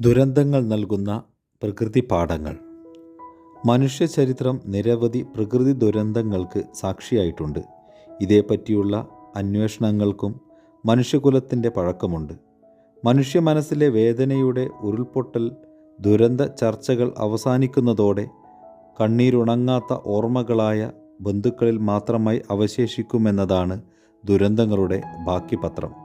ദുരന്തങ്ങൾ നൽകുന്ന പ്രകൃതി പാഠങ്ങൾ. മനുഷ്യ ചരിത്രം നിരവധി പ്രകൃതി ദുരന്തങ്ങൾക്ക് സാക്ഷിയായിട്ടുണ്ട്. ഇതേപ്പറ്റിയുള്ള അന്വേഷണങ്ങൾക്കും മനുഷ്യകുലത്തിന്റെ പഴക്കമുണ്ട്. മനുഷ്യ മനസ്സിലെ വേദനയുടെ ഉരുൾപൊട്ടൽ ദുരന്ത ചർച്ചകൾ അവസാനിക്കുന്നതോടെ കണ്ണീരുണങ്ങാത്ത ഓർമ്മകളായ ബന്ധുക്കളിൽ മാത്രമായി അവശേഷിക്കുമെന്നതാണ് ദുരന്തങ്ങളുടെ ബാക്കി പത്രം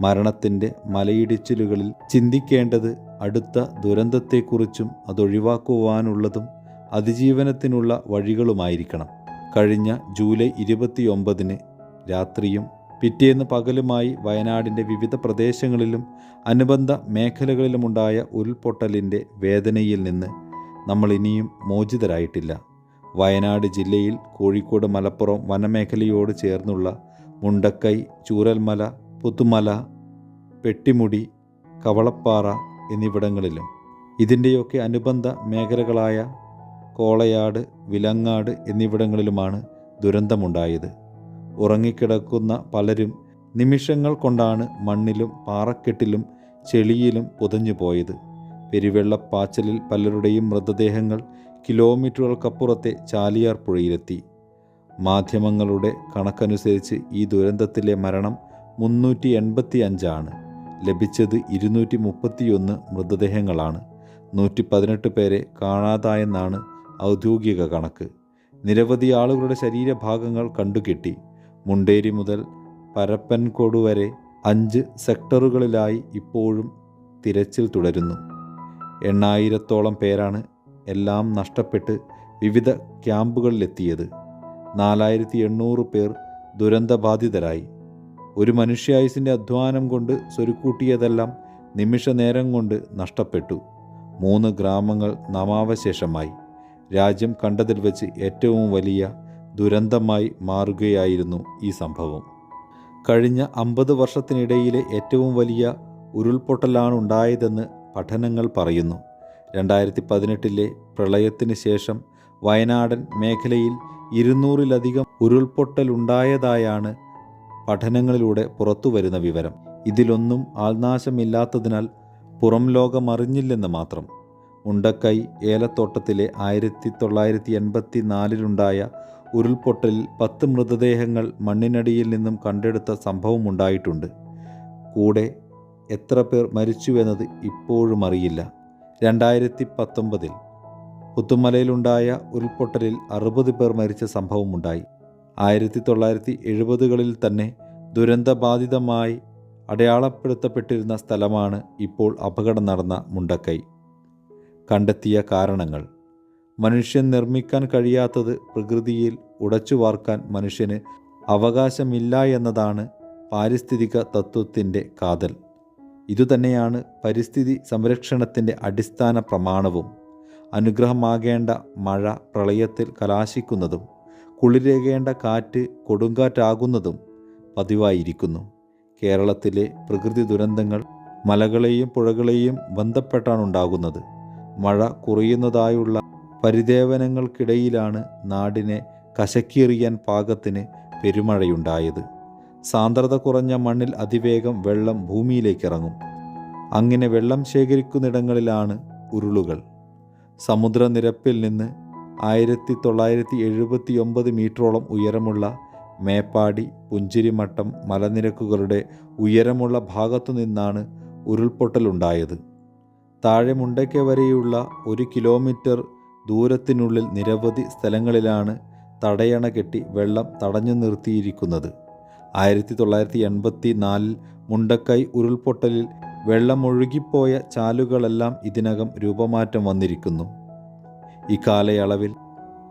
മരണത്തിന്റെ മലയിടിച്ചിലുകളിൽ ചിന്തിക്കേണ്ടത് അടുത്ത ദുരന്തത്തെക്കുറിച്ചും അതൊഴിവാക്കുവാനുള്ളതും അതിജീവനത്തിനുള്ള വഴികളുമായിരിക്കണം. കഴിഞ്ഞ ജൂലൈ ഇരുപത്തിയൊമ്പതിന് രാത്രിയും പിറ്റേന്ന് പകലുമായി വയനാടിന്റെ വിവിധ പ്രദേശങ്ങളിലും അനുബന്ധ മേഖലകളിലുമുണ്ടായ ഉരുൾപൊട്ടലിന്റെ വേദനയിൽ നിന്ന് നമ്മൾ ഇനിയും മോചിതരായിട്ടില്ല. വയനാട് ജില്ലയിൽ കോഴിക്കോട് മലപ്പുറം വനമേഖലയോട് ചേർന്നുള്ള മുണ്ടക്കൈ ചൂരൽമല പുത്തുമല പെട്ടിമുടി കവളപ്പാറ എന്നിവിടങ്ങളിലും. ഇതിന്റെയൊക്കെ അനുബന്ധ മേഖലകളായ കോളയാട് വിലങ്ങാട് എന്നിവിടങ്ങളിലുമാണ് ദുരന്തമുണ്ടായത്. ഉറങ്ങിക്കിടക്കുന്ന പലരും നിമിഷങ്ങൾ കൊണ്ടാണ് മണ്ണിലും പാറക്കെട്ടിലും ചെളിയിലും പുതഞ്ഞു പോയത് പെരുവെള്ളപ്പാച്ചലിൽ പലരുടെയും മൃതദേഹങ്ങൾ കിലോമീറ്ററുകൾക്കപ്പുറത്തെ ചാലിയാർ പുഴയിലെത്തി. മാധ്യമങ്ങളുടെ കണക്കനുസരിച്ച് ഈ ദുരന്തത്തിലെ മരണം മുന്നൂറ്റി എൺപത്തി അഞ്ചാണ് ലഭിച്ചത് ഇരുന്നൂറ്റി മുപ്പത്തിയൊന്ന് മൃതദേഹങ്ങളാണ്. നൂറ്റി പതിനെട്ട് പേരെ കാണാതായെന്നാണ് ഔദ്യോഗിക കണക്ക്. നിരവധി ആളുകളുടെ ശരീരഭാഗങ്ങൾ കണ്ടുകിട്ടി. മുണ്ടേരി മുതൽ പരപ്പൻകോട് വരെ അഞ്ച് സെക്ടറുകളിലായി ഇപ്പോഴും തിരച്ചിൽ തുടരുന്നു. എണ്ണായിരത്തോളം പേരാണ് എല്ലാം നഷ്ടപ്പെട്ട് വിവിധ ക്യാമ്പുകളിലെത്തിയത്. നാലായിരത്തി എണ്ണൂറ് പേർ ദുരന്തബാധിതരായി. ഒരു മനുഷ്യായുസിന്റെ അധ്വാനം കൊണ്ട് സ്വരുക്കൂട്ടിയതെല്ലാം നിമിഷ നേരം കൊണ്ട് നഷ്ടപ്പെട്ടു. മൂന്ന് ഗ്രാമങ്ങൾ നാമാവശേഷമായി രാജ്യം കണ്ടതിൽ വെച്ച് ഏറ്റവും വലിയ ദുരന്തമായി മാറുകയായിരുന്നു ഈ സംഭവം. കഴിഞ്ഞ അമ്പത് വർഷത്തിനിടയിലെ ഏറ്റവും വലിയ ഉരുൾപൊട്ടലാണ് ഉണ്ടായതെന്ന് പഠനങ്ങൾ പറയുന്നു. രണ്ടായിരത്തി പതിനെട്ടിലെ പ്രളയത്തിന് ശേഷം വയനാടൻ മേഖലയിൽ ഇരുന്നൂറിലധികം ഉരുൾപൊട്ടലുണ്ടായതായാണ് പഠനങ്ങളിലൂടെ പുറത്തുവരുന്ന വിവരം. ഇതിലൊന്നും ആൾനാശമില്ലാത്തതിനാൽ പുറം ലോകമറിഞ്ഞില്ലെന്ന് മാത്രം. ഉണ്ടക്കൈ ഏലത്തോട്ടത്തിലെ ആയിരത്തി തൊള്ളായിരത്തി എൺപത്തി നാലിലുണ്ടായ ഉരുൾപൊട്ടലിൽ പത്ത് മൃതദേഹങ്ങൾ മണ്ണിനടിയിൽ നിന്നും കണ്ടെടുത്ത സംഭവമുണ്ടായിട്ടുണ്ട്. കൂടെ എത്ര പേർ മരിച്ചുവെന്നത് ഇപ്പോഴും അറിയില്ല. രണ്ടായിരത്തി പത്തൊമ്പതിൽ പുത്തുമലയിലുണ്ടായ ഉരുൾപൊട്ടലിൽ അറുപത് പേർ മരിച്ച സംഭവമുണ്ടായി. ആയിരത്തി തൊള്ളായിരത്തി എഴുപതുകളിൽ തന്നെ ദുരന്തബാധിതമായി അടയാളപ്പെടുത്തപ്പെട്ടിരുന്ന സ്ഥലമാണ് ഇപ്പോൾ അപകടം നടന്ന മുണ്ടക്കൈ. കണ്ടെത്തിയ കാരണങ്ങൾ. മനുഷ്യൻ നിർമ്മിക്കാൻ കഴിയാത്തത് പ്രകൃതിയിൽ ഉടച്ചു വാർക്കാൻ മനുഷ്യന് അവകാശമില്ല എന്നതാണ് പാരിസ്ഥിതിക തത്വത്തിന്റെ കാതൽ. ഇതുതന്നെയാണ് പരിസ്ഥിതി സംരക്ഷണത്തിന്റെ അടിസ്ഥാന പ്രമാണവും. അനുഗ്രഹമാകേണ്ട മഴ പ്രളയത്തിൽ കലാശിക്കുന്നതും. കുളിരേകേണ്ട കാറ്റ് കൊടുങ്കാറ്റാകുന്നതും പതിവായിരിക്കുന്നു. കേരളത്തിലെ പ്രകൃതി ദുരന്തങ്ങൾ മലകളെയും പുഴകളെയും ബന്ധപ്പെട്ടാണ് ഉണ്ടാകുന്നത്. മഴ കുറയുന്നതായുള്ള പരിദേവനങ്ങൾക്കിടയിലാണ് നാടിനെ കശക്കിയെറിയാൻ പാകത്തിന് പെരുമഴയുണ്ടായത്. സാന്ദ്രത കുറഞ്ഞ മണ്ണിൽ അതിവേഗം വെള്ളം ഭൂമിയിലേക്കിറങ്ങും. അങ്ങനെ വെള്ളം ശേഖരിക്കുന്നിടങ്ങളിലാണ് ഉരുളുകൾ. സമുദ്രനിരപ്പിൽ നിന്ന് ആയിരത്തി തൊള്ളായിരത്തി എഴുപത്തി ഒമ്പത് മീറ്ററോളം ഉയരമുള്ള മേപ്പാടി പുഞ്ചിരിമട്ടം മലനിരക്കുകളുടെ ഉയരമുള്ള ഭാഗത്തു നിന്നാണ് ഉരുൾപൊട്ടലുണ്ടായത്. താഴെ മുണ്ടയ്ക്ക വരെയുള്ള ഒരു കിലോമീറ്റർ ദൂരത്തിനുള്ളിൽ നിരവധി സ്ഥലങ്ങളിലാണ് തടയണ കെട്ടി വെള്ളം തടഞ്ഞു നിർത്തിയിരിക്കുന്നത്. ആയിരത്തി തൊള്ളായിരത്തി എൺപത്തി നാലിൽ മുണ്ടക്കൈ ഉരുൾപൊട്ടലിൽ വെള്ളം വെള്ളമൊഴുകിപ്പോയ ചാലുകളെല്ലാം ഇതിനകം രൂപമാറ്റം വന്നിരിക്കുന്നു. ഇക്കാലയളവിൽ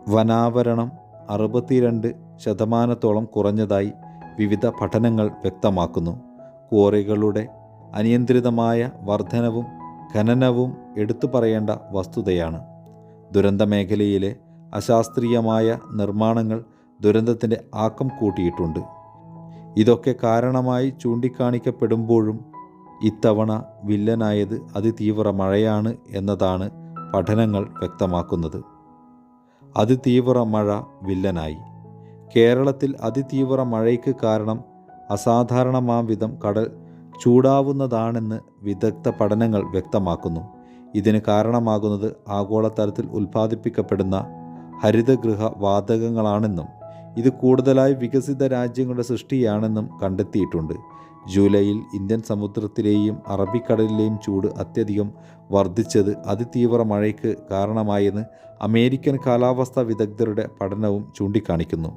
വനാവരണം അറുപത്തിരണ്ട് ശതമാനത്തോളം കുറഞ്ഞതായി വിവിധ പഠനങ്ങൾ വ്യക്തമാക്കുന്നു. ക്വാറികളുടെ അനിയന്ത്രിതമായ വർധനവും ഖനനവും എടുത്തു പറയേണ്ട വസ്തുതയാണ്. ദുരന്ത മേഖലയിലെ അശാസ്ത്രീയമായ നിർമ്മാണങ്ങൾ ദുരന്തത്തിന്റെ ആക്കം കൂട്ടിയിട്ടുണ്ട്. ഇതൊക്കെ കാരണമായി ചൂണ്ടിക്കാണിക്കപ്പെടുമ്പോഴും ഇത്തവണ വില്ലനായത് അതിതീവ്ര മഴയാണ് എന്നതാണ് പഠനങ്ങൾ വ്യക്തമാക്കുന്നത്. അതിതീവ്ര മഴ വില്ലനായി. കേരളത്തിൽ അതിതീവ്ര മഴയ്ക്ക് കാരണം അസാധാരണമാം വിധം കടൽ ചൂടാവുന്നതാണെന്ന് വിദഗ്ധ പഠനങ്ങൾ വ്യക്തമാക്കുന്നു. ഇതിന് കാരണമാകുന്നത് ആഗോളതലത്തിൽ ഉൽപ്പാദിപ്പിക്കപ്പെടുന്ന ഹരിതഗൃഹ വാതകങ്ങളാണെന്നും ഇത് കൂടുതലായി വികസിത രാജ്യങ്ങളുടെ സൃഷ്ടിയാണെന്നും കണ്ടെത്തിയിട്ടുണ്ട്. ജൂലൈയിൽ ഇന്ത്യൻ സമുദ്രത്തിലെയും അറബിക്കടലിലെയും ചൂട് അത്യധികം വർദ്ധിച്ചത് അതിതീവ്ര മഴയ്ക്ക് കാരണമായെന്ന് അമേരിക്കൻ കാലാവസ്ഥാ വിദഗ്ധരുടെ പഠനവും ചൂണ്ടിക്കാണിക്കുന്നു.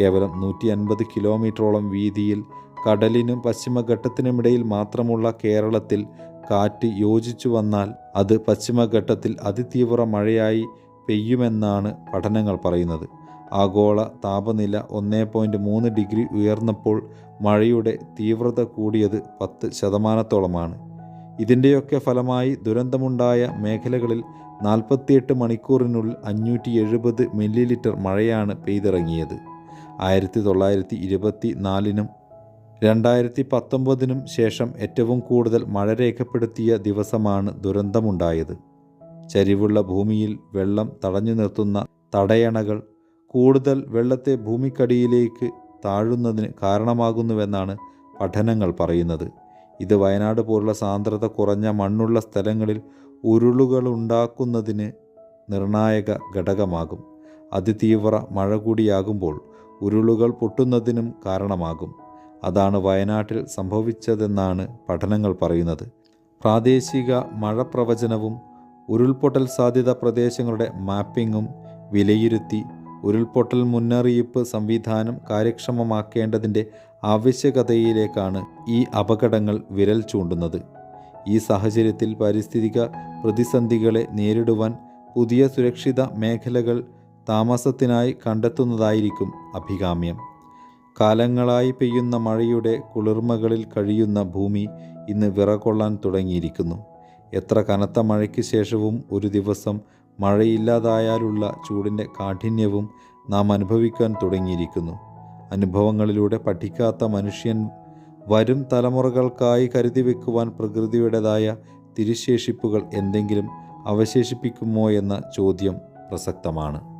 കേവലം നൂറ്റി അൻപത് കിലോമീറ്ററോളം വീതിയിൽ കടലിനും പശ്ചിമഘട്ടത്തിനുമിടയിൽ മാത്രമുള്ള കേരളത്തിൽ കാറ്റ് യോജിച്ചു വന്നാൽ അത് പശ്ചിമഘട്ടത്തിൽ അതിതീവ്ര മഴയായി പെയ്യുമെന്നാണ് പഠനങ്ങൾ പറയുന്നത്. ആഗോള താപനില ഒന്നേ പോയിന്റ് മൂന്ന് ഡിഗ്രി ഉയർന്നപ്പോൾ മഴയുടെ തീവ്രത കൂടിയത് പത്ത് ശതമാനത്തോളമാണ്. ഇതിന്റെയൊക്കെ ഫലമായി ദുരന്തമുണ്ടായ മേഖലകളിൽ നാൽപ്പത്തിയെട്ട് മണിക്കൂറിനുള്ളിൽ അഞ്ഞൂറ്റി എഴുപത് മില്ലി ലിറ്റർ മഴയാണ് പെയ്തിറങ്ങിയത്. ആയിരത്തി തൊള്ളായിരത്തി ഇരുപത്തി നാലിനും രണ്ടായിരത്തി പത്തൊമ്പതിനും ശേഷം ഏറ്റവും കൂടുതൽ മഴ രേഖപ്പെടുത്തിയ ദിവസമാണ് ദുരന്തമുണ്ടായത്. ചരിവുള്ള ഭൂമിയിൽ വെള്ളം തടഞ്ഞു നിർത്തുന്ന തടയണകൾ കൂടുതൽ വെള്ളത്തെ ഭൂമിക്കടിയിലേക്ക് താഴുന്നതിന് കാരണമാകുന്നുവെന്നാണ് പഠനങ്ങൾ പറയുന്നത്. ഇത് വയനാട് പോലുള്ള സാന്ദ്രത കുറഞ്ഞ മണ്ണുള്ള സ്ഥലങ്ങളിൽ ഉരുളുകൾ ഉണ്ടാക്കുന്നതിന് നിർണായക ഘടകമാകും. അതിതീവ്ര മഴ കൂടിയാകുമ്പോൾ ഉരുളുകൾ പൊട്ടുന്നതിനും കാരണമാകും. അതാണ് വയനാട്ടിൽ സംഭവിച്ചതെന്നാണ് പഠനങ്ങൾ പറയുന്നത്. പ്രാദേശിക മഴ പ്രവചനവും ഉരുൾപൊട്ടൽ സാധ്യത പ്രദേശങ്ങളുടെ മാപ്പിങ്ങും വിലയിരുത്തി ഉരുൾപൊട്ടൽ മുന്നറിയിപ്പ് സംവിധാനം കാര്യക്ഷമമാക്കേണ്ടതിന്റെ ആവശ്യകതയിലേക്കാണ് ഈ അപകടങ്ങൾ വിരൽ ചൂണ്ടുന്നത്. ഈ സാഹചര്യത്തിൽ പാരിസ്ഥിതിക പ്രതിസന്ധികളെ നേരിടുവാൻ പുതിയ സുരക്ഷിത മേഖലകൾ താമസത്തിനായി കണ്ടെത്തുന്നതായിരിക്കും അഭികാമ്യം. കാലങ്ങളായി പെയ്യുന്ന മഴയുടെ കുളിർമകളിൽ കഴിയുന്ന ഭൂമി ഇന്ന് വിറകൊള്ളാൻ തുടങ്ങിയിരിക്കുന്നു. എത്ര കനത്ത മഴയ്ക്ക് ശേഷവും ഒരു ദിവസം മഴയില്ലാതായാലുള്ള ചൂടിന്റെ കാഠിന്യവും നാം അനുഭവിക്കാൻ തുടങ്ങിയിരിക്കുന്നു. അനുഭവങ്ങളിലൂടെ പഠിക്കാത്ത മനുഷ്യൻ വരും തലമുറകൾക്കായി കരുതി വെക്കുവാൻ പ്രകൃതിയുടേതായ തിരുശേഷിപ്പുകൾ എന്തെങ്കിലും അവശേഷിപ്പിക്കുമോ എന്ന ചോദ്യം പ്രസക്തമാണ്.